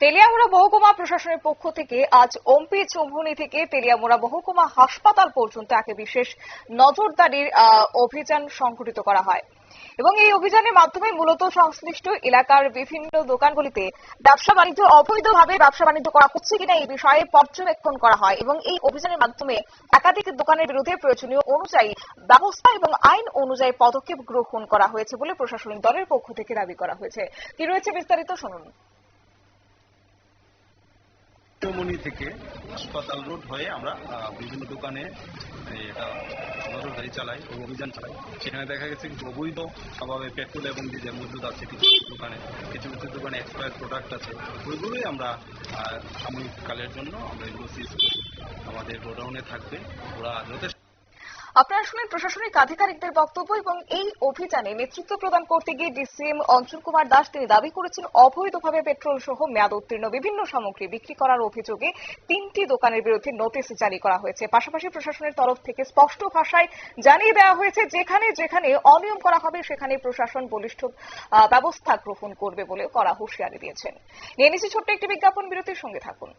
তেলিয়ামুড়া মহকুমা প্রশাসনের পক্ষ থেকে আজ ওমপি চৌমুহনী থেকে তেলিয়ামুড়া মহকুমা হাসপাতাল পর্যন্ত এক বিশেষ নজরদারির অভিযান সংঘটিত করা হয়। এবং এই অভিযানের মাধ্যমে মূলত সংশ্লিষ্ট এলাকার বিভিন্ন দোকানগুলিতে ব্যবসা বাণিজ্য, অবৈধভাবে ব্যবসা বাণিজ্য করা হচ্ছে কিনা এই বিষয়ে পর্যবেক্ষণ করা হয় এবং এই অভিযানের মাধ্যমে একাধিক দোকানের বিরুদ্ধে প্রয়োজনীয় অনুযায়ী ব্যবস্থা এবং আইন অনুযায়ী পদক্ষেপ গ্রহণ করা হয়েছে বলে প্রশাসনিক দলের পক্ষ থেকে দাবি করা হয়েছে। কি রয়েছে বিস্তারিত শুনুন। চৌমনি থেকে হাসপাতাল রোড হয়ে আমরা বিভিন্ন দোকানে এটা নজরদারি চালাই অভিযান চালাই। সেখানে দেখা গেছে কিছু অবৈধ স্বভাবে পেট্রোল এবং ডিজেল মজুদ আছে কিছু দোকানে। কিছু কিছু দোকানে এক্সপায়ার প্রোডাক্ট আছে। ওইগুলোই আমরা সাময়িককালের সাময়িক কালের জন্য আমরা এগুলো সিজ আমাদের গোডাউনে থাকবে। ওরা যথেষ্ট আপনারা শুনেন, প্রশাসনিক আধিকারিকদের বক্তব্য এবং এই অভিযানে নেতৃত্ব প্রদান করতে গিয়ে ডিসিএম অঞ্চল কুমার দাস তিনি দাবি করেছেন, অবৈধভাবে পেট্রোল সহ মেয়াদ উত্তীর্ণ বিভিন্ন সামগ্রী বিক্রি করার অভিযোগে তিনটি দোকানের বিরুদ্ধে নোটিশ জারি করা হয়েছে। পাশাপাশি প্রশাসনের তরফ থেকে স্পষ্ট ভাষায় জানিয়ে দেওয়া হয়েছে, যেখানে যেখানে অনিয়ম করা হবে, সেখানে প্রশাসন বলিষ্ঠ ব্যবস্থা গ্রহণ করবে বলে করা হুঁশিয়ারি দিয়েছেন। নিয়ে ছোট্ট একটি বিজ্ঞাপন, বিরতির সঙ্গে থাকুন।